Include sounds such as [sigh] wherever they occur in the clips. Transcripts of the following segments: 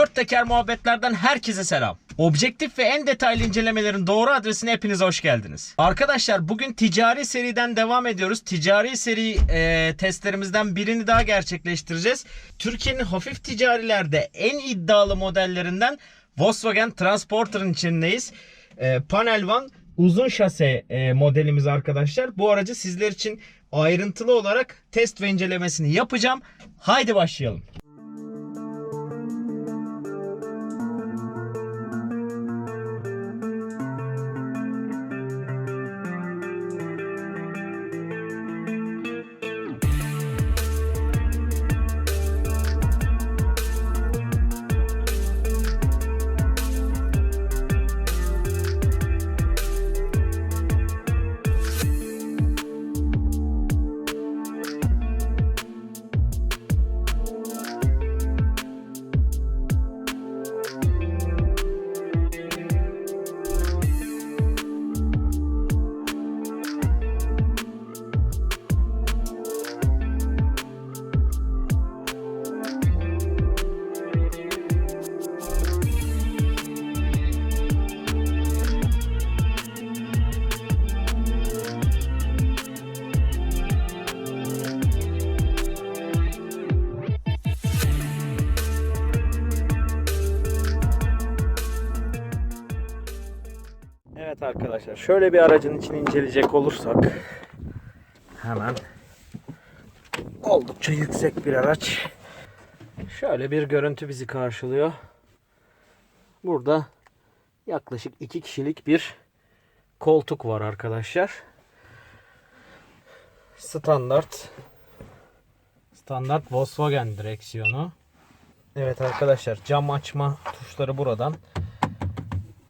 Dört teker muhabbetlerden herkese selam. Objektif ve en detaylı incelemelerin doğru adresine hepiniz hoş geldiniz. Arkadaşlar bugün ticari seriden devam ediyoruz. Ticari seri e, testlerimizden birini daha gerçekleştireceğiz. Türkiye'nin hafif ticarilerde en iddialı modellerinden Volkswagen Transporter'ın içindeyiz. E, Panel One uzun şase e, modelimiz arkadaşlar. Bu aracı sizler için ayrıntılı olarak test ve incelemesini yapacağım. Haydi başlayalım. Arkadaşlar şöyle bir aracın içini inceleyecek olursak hemen oldukça yüksek bir araç. Şöyle bir görüntü bizi karşılıyor. Burada yaklaşık iki kişilik bir koltuk var arkadaşlar. Standart standart Volkswagen direksiyonu. Evet arkadaşlar cam açma tuşları buradan.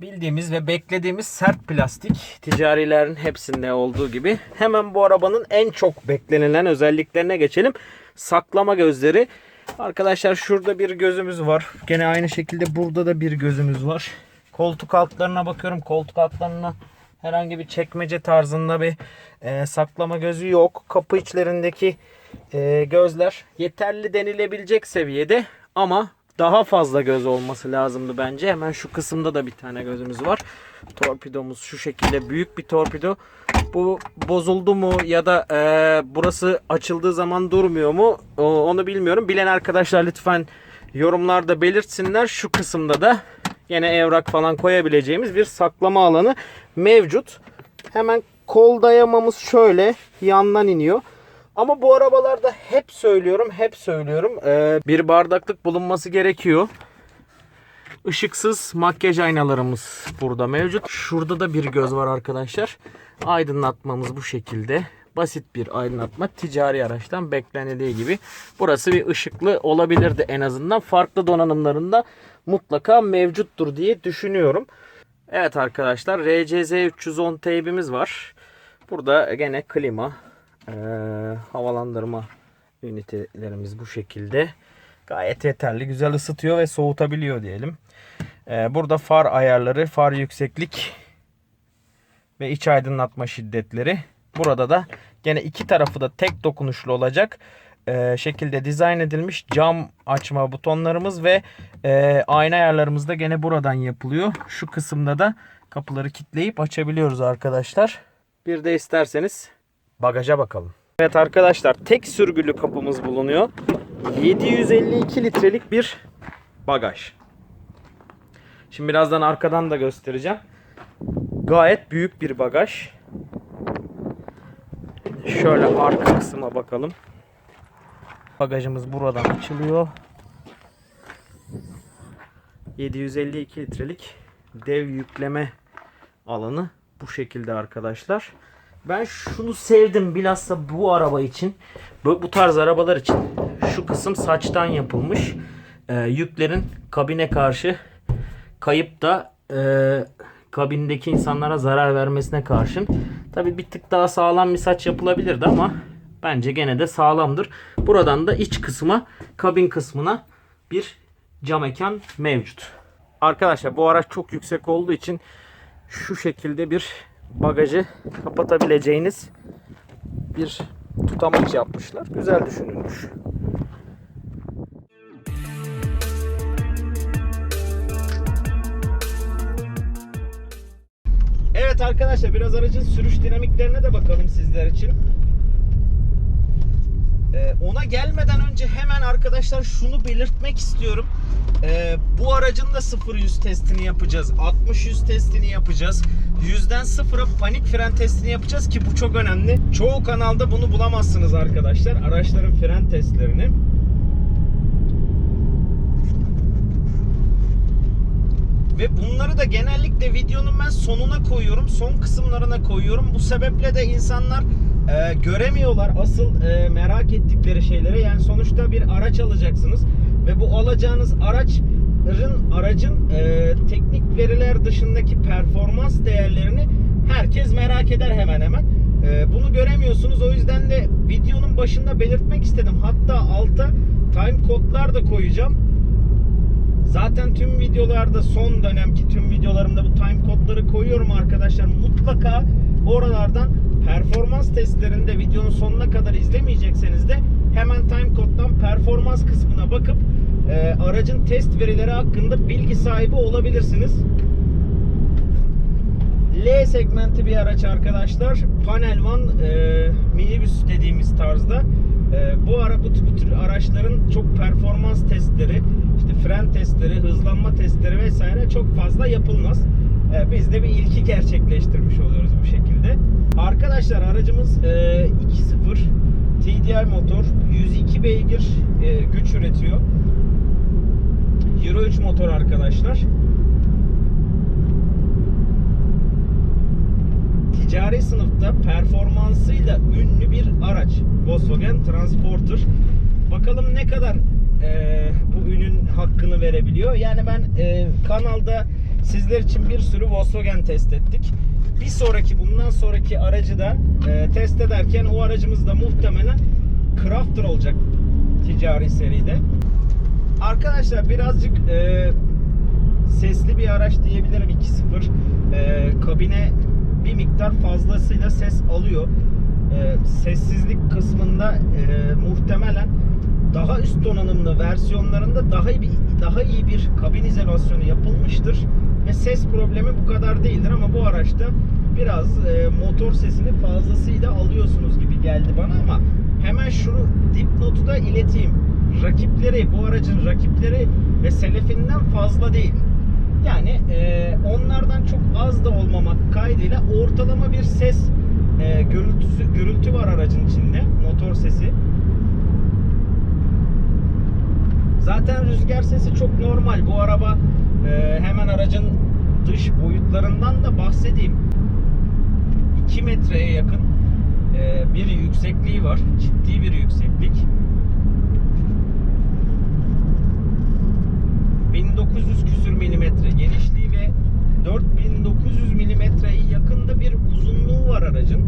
Bildiğimiz ve beklediğimiz sert plastik ticarilerin hepsinde olduğu gibi. Hemen bu arabanın en çok beklenilen özelliklerine geçelim. Saklama gözleri. Arkadaşlar şurada bir gözümüz var. Gene aynı şekilde burada da bir gözümüz var. Koltuk altlarına bakıyorum. Koltuk altlarına herhangi bir çekmece tarzında bir e, saklama gözü yok. Kapı içlerindeki e, gözler yeterli denilebilecek seviyede ama daha fazla göz olması lazımdı bence. Hemen şu kısımda da bir tane gözümüz var. Torpidomuz şu şekilde büyük bir torpido. Bu bozuldu mu ya da e, burası açıldığı zaman durmuyor mu onu bilmiyorum. Bilen arkadaşlar lütfen yorumlarda belirtsinler. Şu kısımda da yine evrak falan koyabileceğimiz bir saklama alanı mevcut. Hemen kol dayamamız şöyle yandan iniyor. Ama bu arabalarda hep söylüyorum, hep söylüyorum. ee, bir bardaklık bulunması gerekiyor. Işıksız makyaj aynalarımız burada mevcut. Şurada da bir göz var arkadaşlar. Aydınlatmamız bu şekilde. Basit bir aydınlatma. Ticari araçtan beklenildiği gibi. Burası bir ışıklı olabilirdi en azından. Farklı donanımlarında mutlaka mevcuttur diye düşünüyorum. Evet arkadaşlar RCZ 310 teybimiz var. Burada gene klima, ee, havalandırma ünitelerimiz bu şekilde. Gayet yeterli. Güzel ısıtıyor ve soğutabiliyor diyelim. Ee, burada far ayarları, far yükseklik ve iç aydınlatma şiddetleri. Burada da gene iki tarafı da tek dokunuşlu olacak ee, şekilde dizayn edilmiş cam açma butonlarımız ve e, ayna ayarlarımız da gene buradan yapılıyor. Şu kısımda da kapıları kilitleyip açabiliyoruz arkadaşlar. Bir de isterseniz bagaja bakalım. Evet arkadaşlar tek sürgülü kapımız bulunuyor. 752 litrelik bir bagaj. Şimdi birazdan arkadan da göstereceğim. Gayet büyük bir bagaj. Şöyle arka kısma bakalım. Bagajımız buradan açılıyor. 752 litrelik dev yükleme alanı bu şekilde arkadaşlar. Ben şunu sevdim bilhassa bu araba için. Bu, bu tarz arabalar için. Şu kısım saçtan yapılmış. Ee, yüklerin kabine karşı kayıp da e, kabindeki insanlara zarar vermesine karşın. Tabi bir tık daha sağlam bir saç yapılabilirdi ama bence gene de sağlamdır. Buradan da iç kısma kabin kısmına bir cam mekan mevcut. Arkadaşlar bu araç çok yüksek olduğu için şu şekilde bir bagajı kapatabileceğiniz bir tutamaç yapmışlar. Güzel düşünülmüş. Evet arkadaşlar biraz aracın sürüş dinamiklerine de bakalım sizler için. Ee, ona gelmeden önce hemen arkadaşlar şunu belirtmek istiyorum. Ee, bu aracın da 0-100 testini yapacağız. 60-100 testini yapacağız. 100'den 0'a panik fren testini yapacağız ki bu çok önemli. Çoğu kanalda bunu bulamazsınız arkadaşlar. Araçların fren testlerini. Ve bunları da genellikle videonun ben sonuna koyuyorum. Son kısımlarına koyuyorum. Bu sebeple de insanlar e, göremiyorlar asıl e, merak ettikleri şeyleri. Yani sonuçta bir araç alacaksınız ve bu alacağınız araçın aracın e, teknik veriler dışındaki performans değerlerini herkes merak eder hemen hemen. E, bunu göremiyorsunuz. O yüzden de videonun başında belirtmek istedim. Hatta alta time kodlar da koyacağım. Zaten tüm videolarda son dönemki tüm videolarımda bu time kodları koyuyorum arkadaşlar. Mutlaka oralardan performans testlerinde videonun sonuna kadar izlemeyecekseniz de hemen time koddan performans kısmına bakıp e, aracın test verileri hakkında bilgi sahibi olabilirsiniz. L segmenti bir araç arkadaşlar. Panel van e, minibüs dediğimiz tarzda. E, bu ara bu, bu tür araçların çok performans testleri, fren testleri, hızlanma testleri vesaire çok fazla yapılmaz. E, biz de bir ilki gerçekleştirmiş oluyoruz bu şekilde. Arkadaşlar aracımız e, 2.0 TDI motor, 102 beygir e, güç üretiyor. Euro 3 motor arkadaşlar. ticari sınıfta performansıyla ünlü bir araç. Volkswagen Transporter. Bakalım ne kadar e, bu ünün hakkını verebiliyor. Yani ben e, kanalda sizler için bir sürü Volkswagen test ettik. Bir sonraki bundan sonraki aracı da e, test ederken o aracımız da muhtemelen Crafter olacak ticari seride. Arkadaşlar birazcık e, sesli bir araç diyebilirim 2.0. E, kabine bir miktar fazlasıyla ses alıyor. E, sessizlik kısmında e, muhtemelen daha üst donanımlı versiyonlarında daha iyi bir, daha iyi bir kabin izolasyonu yapılmıştır ve ses problemi bu kadar değildir ama bu araçta biraz e, motor sesini fazlasıyla alıyorsunuz gibi geldi bana ama hemen şunu dipnotu da ileteyim. Rakipleri, bu aracın rakipleri ve selefinden fazla değil. Yani e, onlardan çok az da olmamak kaydıyla ortalama bir ses e, gürültüsü gürültü var aracın içinde, motor sesi. Zaten rüzgar sesi çok normal. Bu araba e, hemen aracın dış boyutlarından da bahsedeyim. 2 metreye yakın e, bir yüksekliği var. Ciddi bir yükseklik. 1900 küsür milimetre genişliği ve 4900 milimetreye yakında bir uzunluğu var aracın.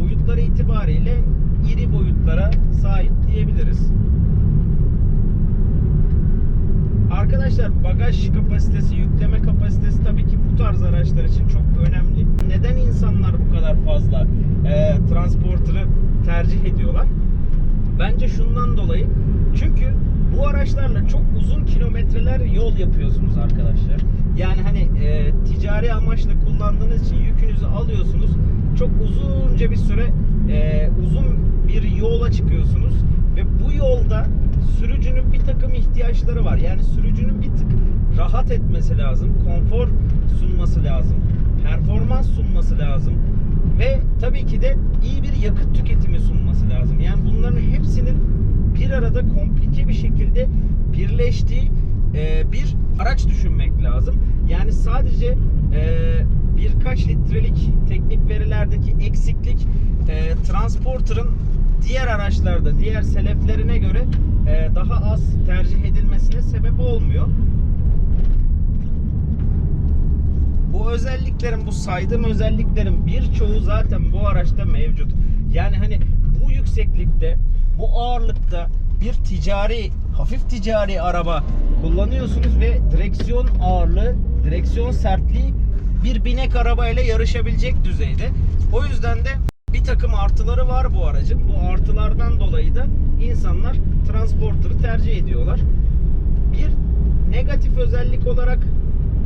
Boyutları itibariyle iri boyutlara sahip diyebiliriz. Arkadaşlar bagaj kapasitesi, yükleme kapasitesi tabii ki bu tarz araçlar için çok önemli. Neden insanlar bu kadar fazla e, transporter'ı tercih ediyorlar? Bence şundan dolayı. Çünkü bu araçlarla çok uzun kilometreler yol yapıyorsunuz arkadaşlar. Yani hani e, ticari amaçla kullandığınız için yükünüzü alıyorsunuz. Çok uzunca bir süre e, uzun bir yola çıkıyorsunuz ve bu yolda sürücünün bir takım ihtiyaçları var. Yani sürücünün bir tık rahat etmesi lazım, konfor sunması lazım, performans sunması lazım ve tabii ki de iyi bir yakıt tüketimi sunması lazım. Yani bunların hepsinin bir arada komplike bir şekilde birleştiği e, bir araç düşünmek lazım. Yani sadece e, birkaç litrelik teknik verilerdeki eksiklik e, transporter'ın diğer araçlarda, diğer seleflerine göre daha az tercih edilmesine sebep olmuyor. Bu özelliklerin, bu saydığım özelliklerin birçoğu zaten bu araçta mevcut. Yani hani bu yükseklikte, bu ağırlıkta bir ticari, hafif ticari araba kullanıyorsunuz ve direksiyon ağırlığı, direksiyon sertliği bir binek arabayla yarışabilecek düzeyde. O yüzden de bir takım artıları var bu aracın. Bu artılardan dolayı da insanlar transporter'ı tercih ediyorlar. Bir negatif özellik olarak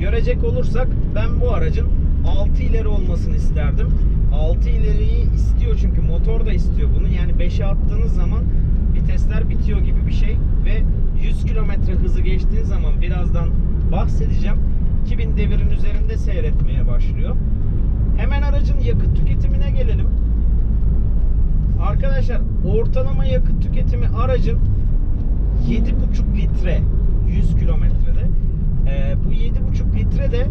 görecek olursak ben bu aracın 6 ileri olmasını isterdim. 6 ileriyi istiyor çünkü motor da istiyor bunu. Yani 5'e attığınız zaman vitesler bitiyor gibi bir şey ve 100 kilometre hızı geçtiğin zaman birazdan bahsedeceğim. 2000 devirin üzerinde seyretmeye başlıyor. Hemen aracın yakıt tüketimine gelelim. Arkadaşlar ortalama yakıt tüketimi aracın 7,5 litre 100 kilometrede. Ee, bu 7,5 litre de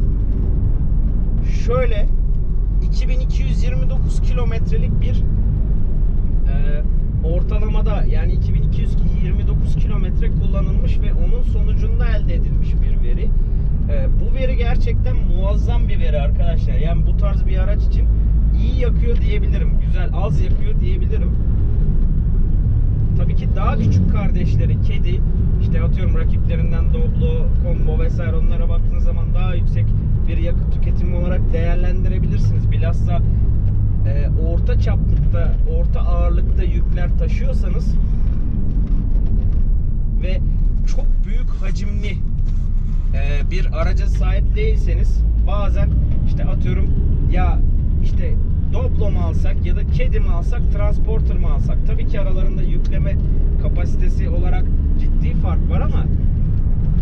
şöyle 2229 kilometrelik bir e, ortalamada yani 2229 kilometre kullanılmış ve onun sonucunda elde edilmiş bir veri. E, bu veri gerçekten muazzam bir veri arkadaşlar. Yani bu tarz bir araç için iyi yakıyor diyebilirim. Güzel, az yakıyor diyebilirim. Tabii ki daha küçük kardeşleri kedi, işte atıyorum rakiplerinden Doblo, Combo vesaire onlara baktığınız zaman daha yüksek bir yakıt tüketimi olarak değerlendirebilirsiniz. Bilhassa e, orta çaplıkta, orta ağırlıkta yükler taşıyorsanız ve çok büyük hacimli e, bir araca sahip değilseniz bazen işte atıyorum ya işte Doblo mu alsak ya da kedi mi alsak, transporter mı alsak? Tabii ki aralarında yükleme kapasitesi olarak ciddi fark var ama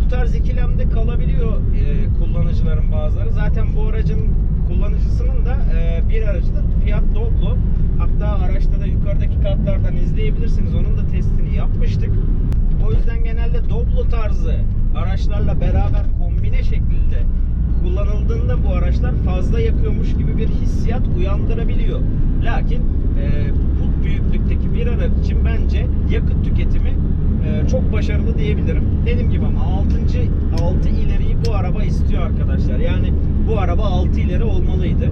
bu tarz ikilemde kalabiliyor e, kullanıcıların bazıları. Zaten bu aracın kullanıcısının da e, bir aracı da Fiat Doblo. Hatta araçta da yukarıdaki kartlardan izleyebilirsiniz. Onun da testini yapmıştık. O yüzden genelde Doblo tarzı araçlarla beraber kombine şeklinde kullanıldığında bu araçlar fazla yakıyormuş gibi bir hissiyat uyandırabiliyor. Lakin e, bu büyüklükteki bir araç için bence yakıt tüketimi e, çok başarılı diyebilirim. Dediğim gibi ama 6. 6 ileriyi bu araba istiyor arkadaşlar. Yani bu araba 6 ileri olmalıydı.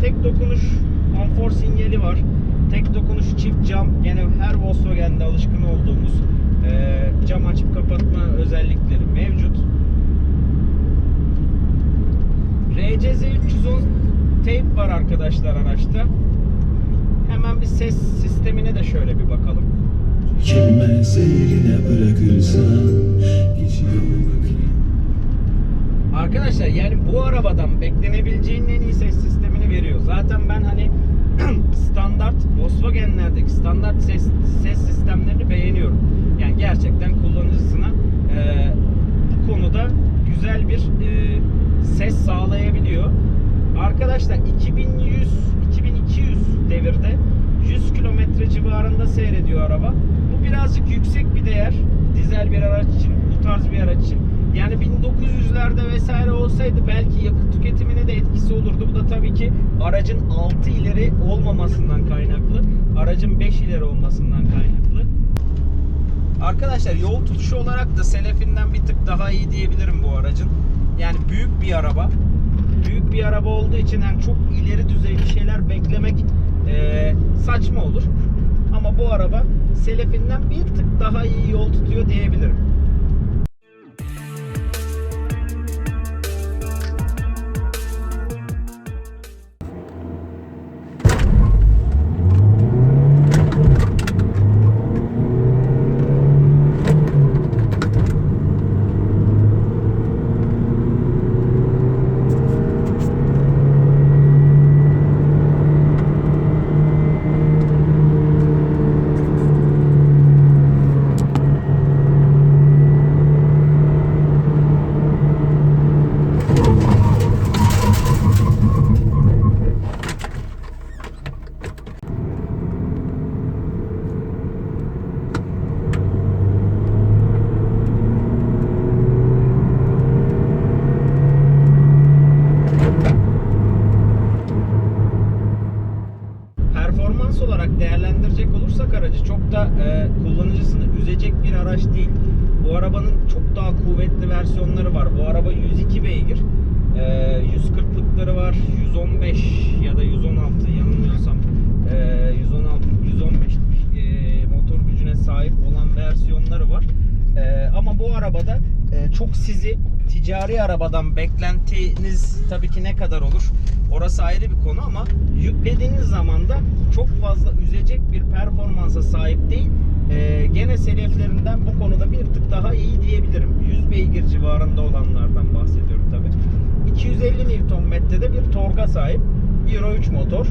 Tek dokunuş konfor sinyali var. Tek dokunuş çift cam. Gene her Volkswagen'de alışkın olduğumuz e, cam açıp kapatma özellikleri mevcut. RCZ 310 tape var arkadaşlar araçta. Hemen bir ses sistemine de şöyle bir bakalım. Kime seyrine bırakırsan Geçiyor Arkadaşlar yani bu arabadan beklenebileceğin en iyi ses sistemini veriyor. Zaten ben hani [clears throat] standart Volkswagen'lerdeki standart ses, ses sistemlerini beğeniyorum. Yani gerçekten kullanıcısına e, bu konuda güzel bir e, ses sağlayabiliyor. Arkadaşlar 2100 2200 devirde 100 kilometre civarında seyrediyor araba. Bu birazcık yüksek bir değer dizel bir araç için, bu tarz bir araç için. Yani 1900'lerde vesaire olsaydı belki yakıt tüketimine de etkisi olurdu. Bu da tabii ki aracın 6 ileri olmamasından kaynaklı. Aracın 5 ileri olmasından kaynaklı. Arkadaşlar yol tutuşu olarak da Selefinden bir tık daha iyi diyebilirim bu aracın. Yani büyük bir araba. Büyük bir araba olduğu için yani çok ileri düzey bir şeyler beklemek eee, saçma olur. Ama bu araba Selefinden bir tık daha iyi yol tutuyor diyebilirim. Aracı çok da e, kullanıcısını üzecek bir araç değil. Bu arabanın çok daha kuvvetli versiyonları var. Bu araba 102 beygir. E, 140'lıkları var. 115 ya da 116 yanılmıyorsam. E, 116 115 e, motor gücüne sahip olan versiyonları var. E, ama bu arabada e, çok sizi ticari arabadan beklentiniz tabii ki ne kadar olur? Orası ayrı bir konu ama yüklediğiniz zaman da çok fazla üzecek bir performansa sahip değil. E, gene seleflerinden bu konuda bir tık daha iyi diyebilirim. 100 beygir civarında olanlardan bahsediyorum tabii. 250 Nm'de bir torga sahip. Euro 3 motor.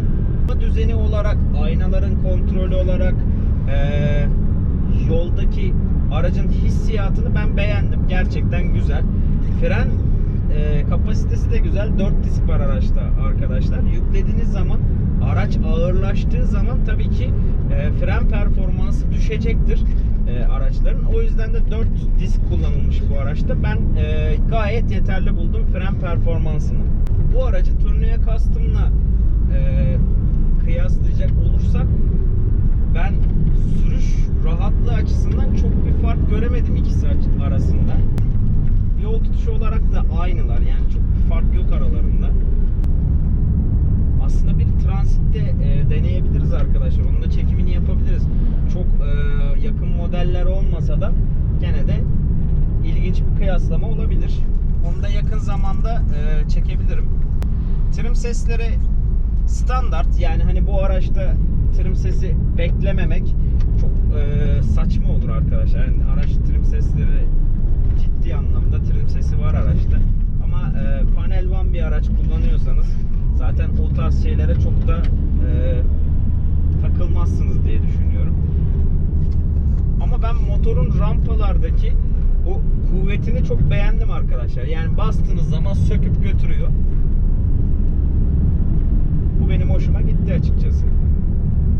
Düzeni olarak, aynaların kontrolü olarak, eee, yoldaki aracın hissiyatını ben beğendim. Gerçekten güzel. Fren eee, kapasitesi de güzel. 4 disk var araçta arkadaşlar. Yüklediğiniz zaman araç ağırlaştığı zaman tabii ki eee, fren performansı düşecektir eee, araçların. O yüzden de 4 disk kullanılmış bu araçta. Ben eee, gayet yeterli buldum fren performansını. Bu aracı Tourneo Custom'la eee, kıyaslayacak olursak ben sürüş rahatlığı açısından çok bir fark göremedim ikisi arasında. Yol tutuşu olarak da aynılar yani çok bir fark yok aralarında. Aslında bir transitte e, deneyebiliriz arkadaşlar. Onun da çekimini yapabiliriz. Çok e, yakın modeller olmasa da gene de ilginç bir kıyaslama olabilir. Onu da yakın zamanda e, çekebilirim. Trim sesleri standart yani hani bu araçta sesi beklememek çok e, saçma olur arkadaşlar. Yani araç trim sesleri ciddi anlamda trim sesi var araçta. Ama e, panel van bir araç kullanıyorsanız zaten o tarz şeylere çok da e, takılmazsınız diye düşünüyorum. Ama ben motorun rampalardaki o kuvvetini çok beğendim arkadaşlar. Yani bastığınız zaman söküp götürüyor. Bu benim hoşuma gitti açıkçası.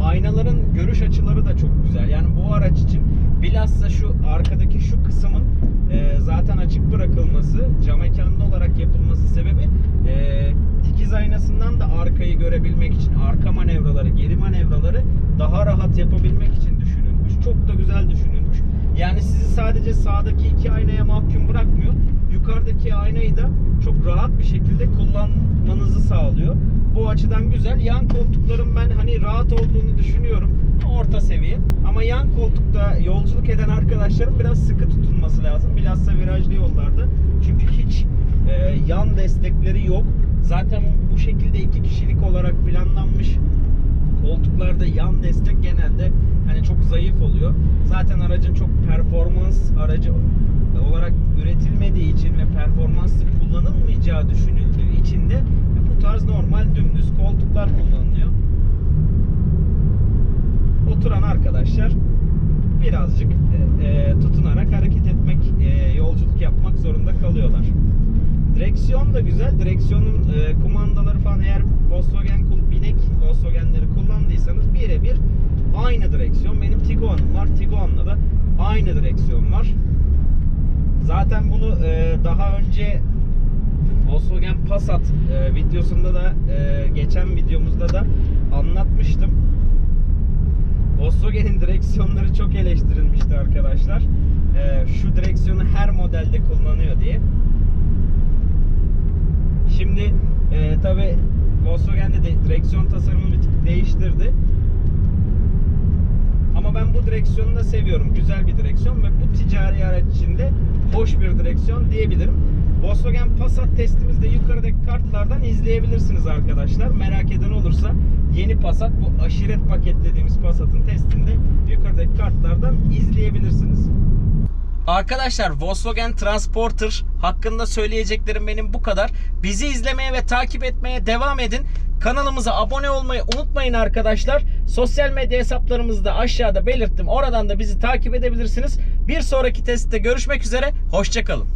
Aynaların görüş açıları da çok güzel. Yani bu araç için bilhassa şu arkadaki şu kısmın e, zaten açık bırakılması, cam mekanlı olarak yapılması sebebi e, dikiz aynasından da arkayı görebilmek için, arka manevraları, geri manevraları daha rahat yapabilmek için düşünülmüş. Çok da güzel düşünülmüş. Yani sizi sadece sağdaki iki aynaya mahkum bırakmıyor. Yukarıdaki aynayı da çok rahat bir şekilde kullanmanızı sağlıyor. Bu açıdan güzel. Yan koltukların ben hani rahat olduğunu düşünüyorum. Orta seviye. Ama yan koltukta yolculuk eden arkadaşların biraz sıkı tutunması lazım. Bilhassa virajlı yollarda. Çünkü hiç e, yan destekleri yok. Zaten bu şekilde iki kişilik olarak planlanmış koltuklarda yan destek genelde hani çok zayıf oluyor. Zaten aracın çok performans aracı olarak üretilmediği için ve performanslı kullanılmayacağı düşünüldüğü için de tarz normal dümdüz koltuklar kullanılıyor. Oturan arkadaşlar birazcık e, e, tutunarak hareket etmek, e, yolculuk yapmak zorunda kalıyorlar. Direksiyon da güzel. Direksiyonun e, kumandaları falan eğer Volkswagen binek Volkswagen'leri kullandıysanız birebir aynı direksiyon. Benim Tiguan'ım var. Tiguan'la da aynı direksiyon var. Zaten bunu e, daha önce Volkswagen Passat e, videosunda da e, geçen videomuzda da anlatmıştım. Volkswagen'in direksiyonları çok eleştirilmişti arkadaşlar. E, şu direksiyonu her modelde kullanıyor diye. Şimdi e, tabi Volkswagen de de direksiyon tasarımını bir tık değiştirdi. Ama ben bu direksiyonu da seviyorum. Güzel bir direksiyon ve bu ticari araç içinde hoş bir direksiyon diyebilirim. Volkswagen Passat testimizde yukarıdaki kartlardan izleyebilirsiniz arkadaşlar. Merak eden olursa yeni Passat bu aşiret paketlediğimiz Passat'ın testinde yukarıdaki kartlardan izleyebilirsiniz. Arkadaşlar Volkswagen Transporter hakkında söyleyeceklerim benim bu kadar. Bizi izlemeye ve takip etmeye devam edin. Kanalımıza abone olmayı unutmayın arkadaşlar. Sosyal medya hesaplarımızı da aşağıda belirttim. Oradan da bizi takip edebilirsiniz. Bir sonraki testte görüşmek üzere. Hoşçakalın.